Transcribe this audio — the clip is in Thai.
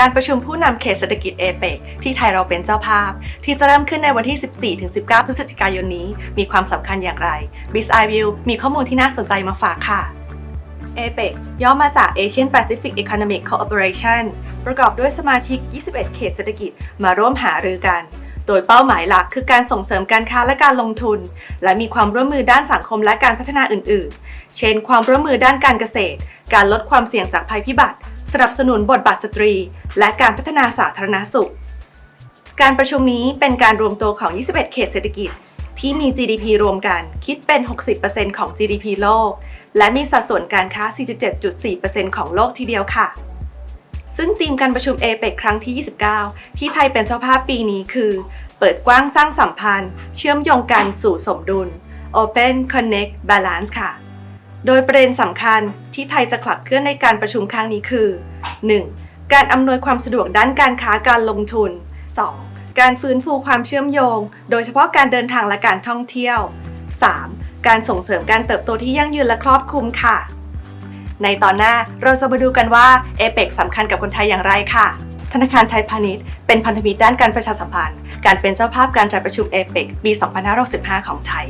การประชุมผู้นำเขตเศรษฐกิจเอเปกที่ไทยเราเป็นเจ้าภาพ ที่จะเริ่มขึ้นในวันที่ 14-19 พฤศจิกายนนี้ มีความสำคัญอย่างไร b i z i View มีข้อมูลที่น่าสนใจมาฝากค่ะ APEC ย่อมาจาก Asian Pacific Economic Cooperation ประกอบด้วยสมาชิก 21 เขตเศรษฐกิจมาร่วมหารือกัน โดยเป้าหมายหลักคือการส่งเสริมการค้าและการลงทุน และมีความร่วมมือด้านสังคมและการพัฒนาอื่น ๆ เช่น ความร่วมมือด้านการเกษตร การลดความเสี่ยงจากภัยพิบัติ สนับสนุนบทบาทสตรี และการพัฒนาสาธารณสุข การประชุมนี้เป็นการรวมตัวของ 21 เขตเศรษฐกิจ ที่มี GDP รวมกันคิดเป็น 60%ของ GDP โลก และมีสัดส่วนการค้า 47.4%ของโลกทีเดียวค่ะ ซึ่งธีมการประชุม APEC ครั้งที่ 29 ที่ไทยเป็นเจ้าภาพปีนี้คือ เปิดกว้างสร้างสัมพันธ์ เชื่อมโยงกันสู่สมดุล Open Connect Balance ค่ะ โดยประเด็นสำคัญ ที่ไทยจะขับเคลื่อนในการประชุมครั้งนี้คือ 1. การอำนวยความสะดวกด้านการค้าการลงทุน 2. การฟื้นฟูความเชื่อมโยง โดยเฉพาะการเดินทางและการท่องเที่ยว 3. การส่งเสริมการเติบโตที่ยั่งยืนและครอบคลุมค่ะ ในตอนหน้าเราจะมาดูกันว่าเอเปกสำคัญกับคนไทยอย่างไรค่ะ ธนาคารไทยพาณิชย์เป็นพันธมิตรด้านการประชาสัมพันธ์ การเป็นเจ้าภาพการจัดประชุมเอเปกปี 2565 ของไทย